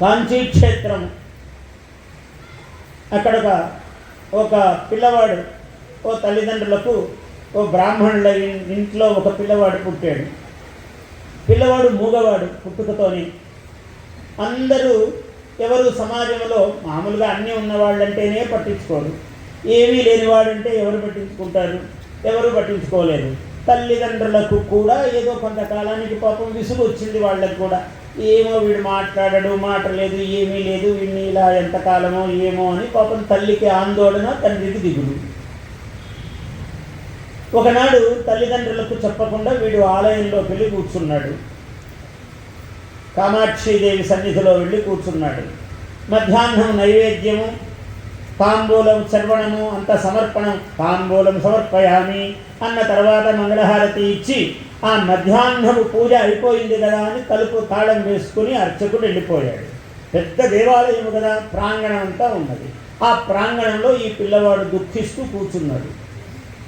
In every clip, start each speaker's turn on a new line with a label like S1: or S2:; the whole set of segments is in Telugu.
S1: కాంచీ క్షేత్రం అక్కడ ఒక- పిల్లవాడు ఓ తల్లిదండ్రులకు ఓ బ్రాహ్మణుల ఇంట్లో ఒక పిల్లవాడు పుట్టాడు. పిల్లవాడు మూగవాడు పుట్టుకతోనే. అందరూ ఎవరు సమాజంలో మామూలుగా అన్నీ ఉన్నవాళ్ళంటేనే పట్టించుకోరు. ఏమీ లేనివాడంటే ఎవరు పట్టించుకుంటారు? ఎవరు పట్టించుకోలేరు. తల్లిదండ్రులకు కూడా ఏదో కొంతకాలానికి పాపం విసుగు వచ్చింది వాళ్ళకి కూడా. ఏమో వీడు మాట్లాడడు మాట లేదు ఏమీ లేదు వీడిని ఇలా ఎంతకాలమో ఏమో అని పాపం తల్లికి ఆందోళన తండ్రికి దిగులు. ఒకనాడు తల్లిదండ్రులకు చెప్పకుండా వీడు ఆలయంలోకి వెళ్ళి కూర్చున్నాడు. కామాక్షిదేవి సన్నిధిలో వెళ్ళి కూర్చున్నాడు. మధ్యాహ్నం నైవేద్యము తాంబూలం చర్వణము అంత సమర్పణం తాంబూలం సమర్పయామి అన్న తర్వాత మంగళహారతి ఇచ్చి ఆ మధ్యాహ్నము పూజ అయిపోయింది కదా అని తలుపు తాళం వేసుకుని అర్చకుడు వెళ్ళిపోయాడు. పెద్ద దేవాలయం కదా ప్రాంగణం అంతా ఉన్నది. ఆ ప్రాంగణంలో ఈ పిల్లవాడు దుఃఖిస్తూ కూర్చున్నాడు.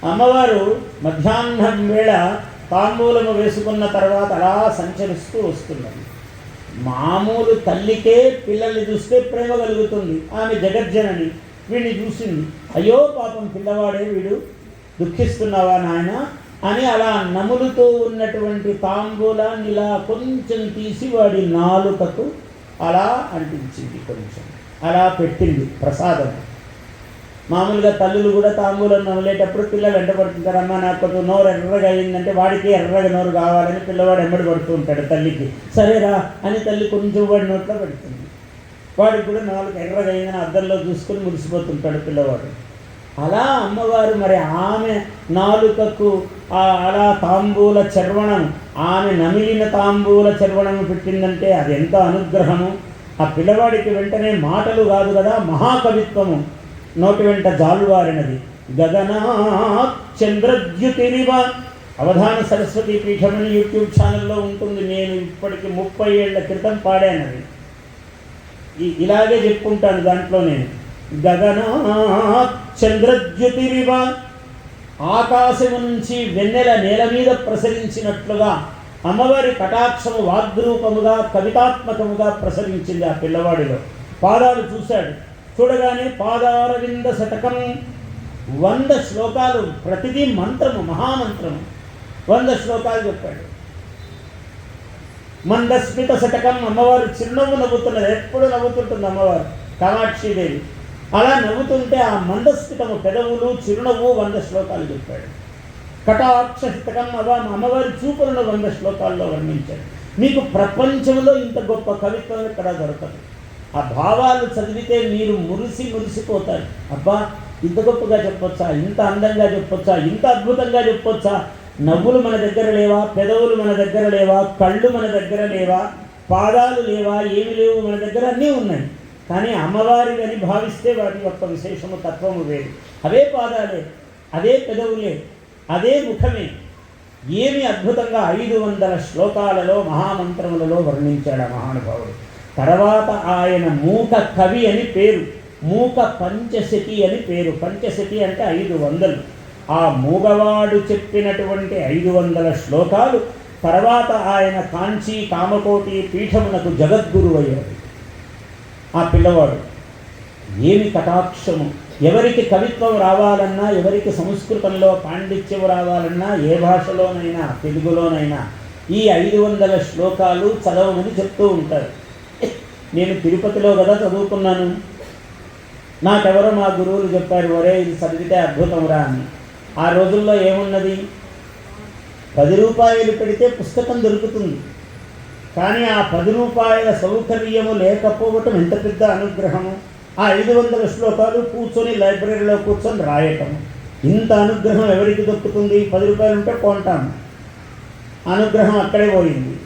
S1: అమ్మవారు మధ్యాహ్నం వేళ తాంబూలము వేసుకున్న తర్వాత అలా సంచరిస్తూ వస్తున్నది. మామూలు తల్లికే పిల్లల్ని చూస్తే ప్రేమ కలుగుతుంది. ఆమె జగజ్జనని వీడిని చూసింది. అయ్యో పాపం పిల్లవాడే వీడు. దుఃఖిస్తున్నావా నాయన? అని అలా నములుతూ ఉన్నటువంటి తాంబూలాన్ని ఇలా కొంచెం తీసి వాడి నాలుకకు అలా అంటించింది కొంచెం. అలా పెట్టింది ప్రసాదం. మామూలుగా తల్లులు కూడా తాంబూలం నమలేటప్పుడు పిల్లలు వెంటబడుతుంటారు అమ్మ నాకు కొంచెం నోరు ఎర్రగా అయిందంటే వాడికి ఎర్రగా నోరు కావాలని పిల్లవాడు వెంబడి పడుతూ ఉంటాడు తల్లికి. సరేరా అని తల్లి కొంచెం వాడి నోట్లో పెడుతుంది. వాడికి కూడా నాలుగు ఎర్రగా అయిందని అద్దంలో చూసుకొని మురిసిపోతుంటాడు పిల్లవాడు. అలా అమ్మవారు మరి ఆమె నాలుకకు ఆ అలా తాంబూల చర్వణం ఆమె నమిలిన తాంబూల చర్వణం పెట్టిందంటే అది ఎంత అనుగ్రహము? ఆ పిల్లవాడికి వెంటనే మాటలు కాదు కదా మహాకవిత్వము. నోటి వెంట జాలువారినది గగనా చంద్రద్యుతినివ అవధాన సరస్వతి పీఠం అని యూట్యూబ్ ఛానల్లో ఉంటుంది. నేను ఇప్పటికి ముప్పై ఏళ్ళ క్రితం పాడానది. ఇలాగే చెప్పుకుంటాను దాంట్లో నేను. గగనాత్ చంద్రద్యుతిరివ ఆకాశం నుంచి వెన్నెల నేల మీద ప్రసరించినట్లుగా అమ్మవారి కటాక్షము వాగ్రూపముగా కవితాత్మకముగా ప్రసరించింది ఆ పిల్లవాడిలో. పాదాలు చూశాడు. చూడగానే పాదారవింద శతకం వంద శ్లోకాలు ప్రతిదీ మంత్రము మహామంత్రము. వంద శ్లోకాలు చెప్పాడు. మందస్మిత శతకం అమ్మవారు చిరునవ్వు నవ్వుతున్నది. ఎప్పుడు నవ్వుతుంటుంది అమ్మవారు? కామాక్షిదేవి. అలా నవ్వుతుంటే ఆ మందస్మితము పెదవులు చిరునవ్వు వంద శ్లోకాలు చెప్పాడు. కటాక్ష శతకం అమ్మవారి చూపులను వంద శ్లోకాల్లో వర్ణించాడు. మీకు ప్రపంచంలో ఇంత గొప్ప కవిత్వం ఇక్కడ దొరకదు. ఆ భావాలు చదివితే మీరు మురిసి మురిసిపోతారు. అబ్బా ఇంత గొప్పగా చెప్పొచ్చా ఇంత అందంగా చెప్పొచ్చా ఇంత అద్భుతంగా చెప్పొచ్చా? నవ్వులు మన దగ్గర లేవా? పెదవులు మన దగ్గర లేవా? కళ్ళు మన దగ్గర లేవా? పాదాలు లేవా? ఏమి లేవు మన దగ్గర? అన్నీ ఉన్నాయి. కానీ అమ్మవారినని భావిస్తే వాటి యొక్క విశేషము తత్వము వేరు. అవే పాదాలే అదే పెదవులే అదే ముఖమే. ఏమి అద్భుతంగా ఐదు వందల శ్లోకాలలో మహామంత్రములలో వర్ణించాడు ఆ మహానుభావుడు. తర్వాత ఆయన మూక కవి అని పేరు మూక పంచశతి అని పేరు. పంచశతి అంటే ఐదు వందలు. ఆ మూగవాడు చెప్పినటువంటి ఐదు వందల శ్లోకాలు తర్వాత ఆయన కాంచీ కామకోటి పీఠమునకు జగద్గురు అయ్యాడు ఆ పిల్లవాడు. ఏమి కటాక్షము? ఎవరికి కవిత్వం రావాలన్నా ఎవరికి సంస్కృతంలో పాండిత్యం రావాలన్నా ఏ భాషలోనైనా తెలుగులోనైనా ఈ ఐదు వందల శ్లోకాలు చదవమని చెప్తూ ఉంటారు. నేను తిరుపతిలో కదా చదువుకున్నాను. నాకెవరో మా గురువులు చెప్పారు ఒరే ఇది చదివితే అద్భుతం రా అని. ఆ రోజుల్లో ఏమున్నది? పది రూపాయలు పెడితే పుస్తకం దొరుకుతుంది. కానీ ఆ పది రూపాయల సౌకర్యము లేకపోవటం ఎంత పెద్ద అనుగ్రహము? ఆ ఐదు వందల శ్లోకాలు కూర్చొని లైబ్రరీలో కూర్చొని రాయటం ఇంత అనుగ్రహం ఎవరికి దొక్కుతుంది పది రూపాయలు ఉంటే కొంటాం అనుగ్రహం అక్కడే పోయింది.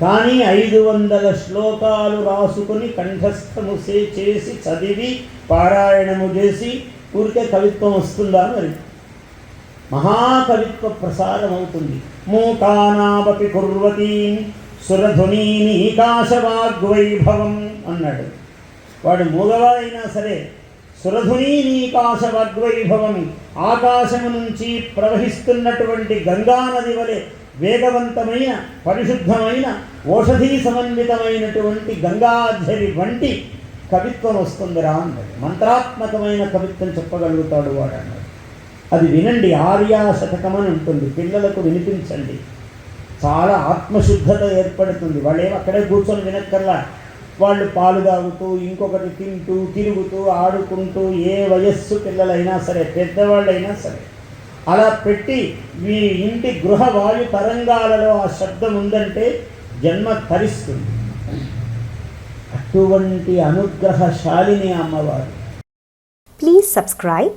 S1: కానీ ఐదు వందల శ్లోకాలు రాసుకొని కంఠస్థము సే- చేసి చదివి పారాయణము చేసి ఊరికే కవిత్వం వస్తుందా మరి? మహాకవిత్వ ప్రసారం అవుతుంది మూకానామపి కుర్వతీ సురధునీకాశవాగ్వైభవం అన్నాడు. వాడు మూగవాడైనా సరే సురధునీకాశవాగ్వైభవం ఆకాశము నుంచి ప్రవహిస్తున్నటువంటి గంగానది వలె వేగవంతమైన పరిశుద్ధమైన ఓషధీ సమన్వితమైనటువంటి గంగాధరి వంటి కవిత్వం వస్తుందిరా అన్నాడు. మంత్రాత్మకమైన కవిత్వం చెప్పగలుగుతాడు వాడు అన్నాడు. అది వినండి ఆర్యా శతకం అని ఉంటుంది. పిల్లలకు వినిపించండి. చాలా ఆత్మశుద్ధత ఏర్పడుతుంది. వాళ్ళు ఏం అక్కడే కూర్చొని వినక్కర్లా. వాళ్ళు పాలు తాగుతూ ఇంకొకటి తింటూ తిరుగుతూ ఆడుకుంటూ ఏ వయస్సు పిల్లలైనా సరే పెద్దవాళ్ళైనా సరే అలా పెట్టి మీ ఇంటి గృహ వాయు తరంగాలలో ఆ శబ్దం ఉందంటే జన్మ తరిస్తుంది. అటువంటి అనుగ్రహశాలిని అమ్మవారు.
S2: Please subscribe